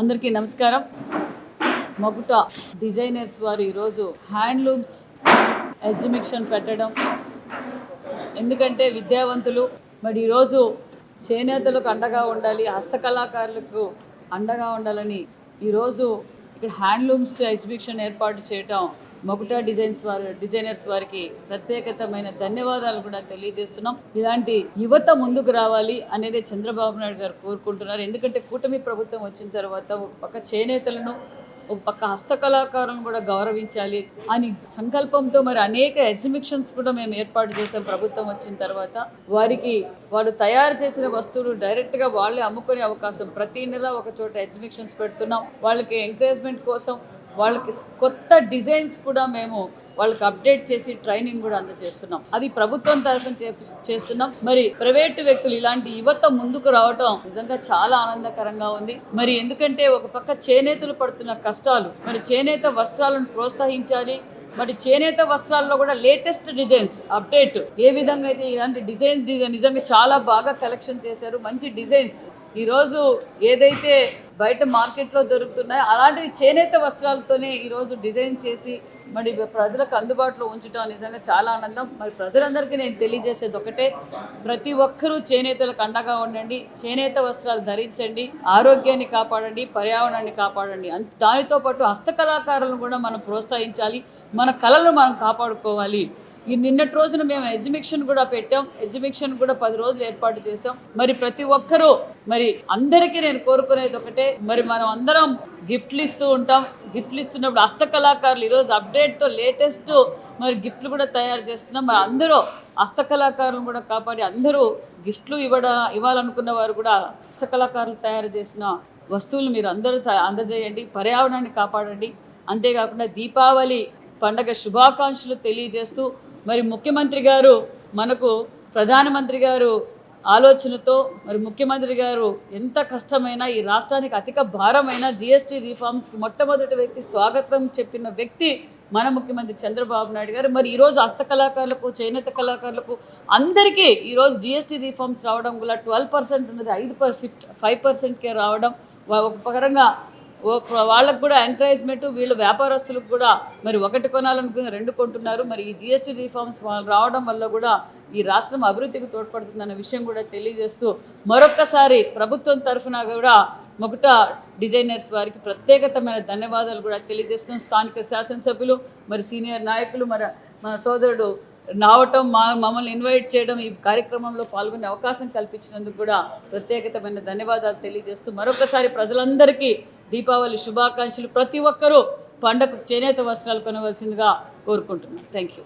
అందరికీ నమస్కారం. మగుట డిజైనర్స్ వారు ఈరోజు హ్యాండ్లూమ్స్ ఎగ్జిబిషన్ పెట్టడం. ఎందుకంటే విద్యావంతులు మరి ఈరోజు చేనేతలకు అండగా ఉండాలి హస్తకళాకారులకు అండగా ఉండాలని ఈరోజు ఇక్కడ హ్యాండ్లూమ్స్ ఎగ్జిబిషన్ ఏర్పాటు చేయటం మొగుటా డిజైన్స్ వారు డిజైనర్స్ వారికి ప్రత్యేకతమైన ధన్యవాదాలు కూడా తెలియజేస్తున్నాం. ఇలాంటి యువత ముందుకు రావాలి అనేది చంద్రబాబు నాయుడు గారు కోరుకుంటున్నారు. ఎందుకంటే కూటమి ప్రభుత్వం వచ్చిన తర్వాత ఒక పక్క చేనేతలను ఒక పక్క హస్తకళాకారులను కూడా గౌరవించాలి అని సంకల్పంతో మరి అనేక ఎగ్జిబిషన్స్ కూడా మేము ఏర్పాటు చేసాం ప్రభుత్వం వచ్చిన తర్వాత. వారికి వారు తయారు చేసిన వస్తువులు డైరెక్ట్గా వాళ్ళే అమ్ముకునే అవకాశం. ప్రతి నెల ఒక చోట ఎగ్జిబిషన్స్ పెడుతున్నాం. వాళ్ళకి ఎంకరేజ్మెంట్ కోసం వాళ్ళకి కొత్త డిజైన్స్ కూడా మేము వాళ్ళకి అప్డేట్ చేసి ట్రైనింగ్ కూడా అందజేస్తున్నాం అది ప్రభుత్వం తరఫున చేస్తున్నాం. మరి ప్రైవేటు వ్యక్తులు ఇలాంటి యువత ముందుకు రావటం నిజంగా చాలా ఆనందకరంగా ఉంది. మరి ఎందుకంటే ఒక పక్క చేనేతలు పడుతున్న కష్టాలు మరి చేనేత వస్త్రాలను ప్రోత్సహించాలి మరి చేనేత వస్త్రాల్లో కూడా లేటెస్ట్ డిజైన్స్ అప్డేట్ ఏ విధంగా అయితే ఇలాంటి డిజైన్స్ డిజైన్ నిజంగా చాలా బాగా కలెక్షన్ చేశారు మంచి డిజైన్స్ ఈరోజు ఏదైతే బయట మార్కెట్లో దొరుకుతున్నాయో అలాంటివి చేనేత వస్త్రాలతోనే ఈరోజు డిజైన్ చేసి మరి ప్రజలకు అందుబాటులో ఉంచడం నిజంగా చాలా ఆనందం. మరి ప్రజలందరికీ నేను తెలియజేసేది ఒకటే ప్రతి ఒక్కరూ చేనేతలకు అండగా ఉండండి చేనేత వస్త్రాలు ధరించండి ఆరోగ్యాన్ని కాపాడండి పర్యావరణాన్ని కాపాడండి. అన్- దానితో పాటు హస్తకళాకారులను కూడా మనం ప్రోత్సహించాలి మన కళలను మనం కాపాడుకోవాలి. ఈ నిన్నటి రోజున మేము ఎగ్జిబిషన్ కూడా పెట్టాం. ఎగ్జిబిషన్ కూడా పది రోజులు ఏర్పాటు చేసాం మరి ప్రతి ఒక్కరూ మరి అందరికీ నేను కోరుకునేది ఒకటే మరి మనం అందరం గిఫ్ట్లు ఇస్తూ ఉంటాం. గిఫ్ట్లు ఇస్తున్నప్పుడు హస్తకళాకారులు ఈరోజు అప్డేట్తో లేటెస్ట్ మరి గిఫ్ట్లు కూడా తయారు చేస్తున్నాం మరి అందరూ హస్తకళాకారులను కూడా కాపాడి అందరూ గిఫ్ట్లు ఇవ్వడ ఇవ్వాలనుకున్న వారు కూడా హస్తకళాకారులు తయారు చేసిన వస్తువులు మీరు అందరూ త- అందజేయండి. పర్యావరణాన్ని కాపాడండి. అంతేకాకుండా దీపావళి పండగ శుభాకాంక్షలు తెలియజేస్తూ మరి ముఖ్యమంత్రి గారు మనకు ప్రధానమంత్రి గారు ఆలోచనతో మరి ముఖ్యమంత్రి గారు ఎంత కష్టమైనా ఈ రాష్ట్రానికి అధిక భారమైన జిఎస్టీ రిఫార్మ్స్కి మొట్టమొదటి వ్యక్తి స్వాగతం చెప్పిన వ్యక్తి మన ముఖ్యమంత్రి చంద్రబాబు నాయుడు గారు. మరి ఈరోజు హస్తకళాకారులకు చేనేత కళాకారులకు అందరికీ ఈరోజు జిఎస్టీ రిఫార్మ్స్ రావడం కూడా ట్వెల్వ్ పర్సెంట్ ఉన్నది ఐదు పర్ ఫిఫ్ట్ ఫైవ్ పర్సెంట్కే రావడం ఒక పరంగా వాళ్ళకు కూడా ఎంకరేజ్మెంట్ వీళ్ళు వ్యాపారస్తులకు కూడా మరి ఒకటి కొనాలనుకుని రెండు కొంటున్నారు. మరి ఈ జిఎస్టీ రిఫార్మ్స్ వాళ్ళు రావడం వల్ల కూడా ఈ రాష్ట్రం అభివృద్ధికి తోడ్పడుతుందన్న విషయం కూడా తెలియజేస్తూ మరొక్కసారి ప్రభుత్వం తరఫున కూడా మొకట డిజైనర్స్ వారికి ప్రత్యేకతమైన ధన్యవాదాలు కూడా తెలియజేస్తున్నాం. స్థానిక శాసనసభ్యులు మరి సీనియర్ నాయకులు మరి మా సోదరుడు రావటం మా మమ్మల్ని ఇన్వైట్ చేయడం ఈ కార్యక్రమంలో పాల్గొనే అవకాశం కల్పించినందుకు కూడా ప్రత్యేకతమైన ధన్యవాదాలు తెలియజేస్తూ మరొకసారి ప్రజలందరికీ దీపావళి శుభాకాంక్షలు ప్రతి ఒక్కరూ పండగకు చేనేత వస్త్రాలు కొనవలసిందిగా కోరుకుంటున్నాను థ్యాంక్ యూ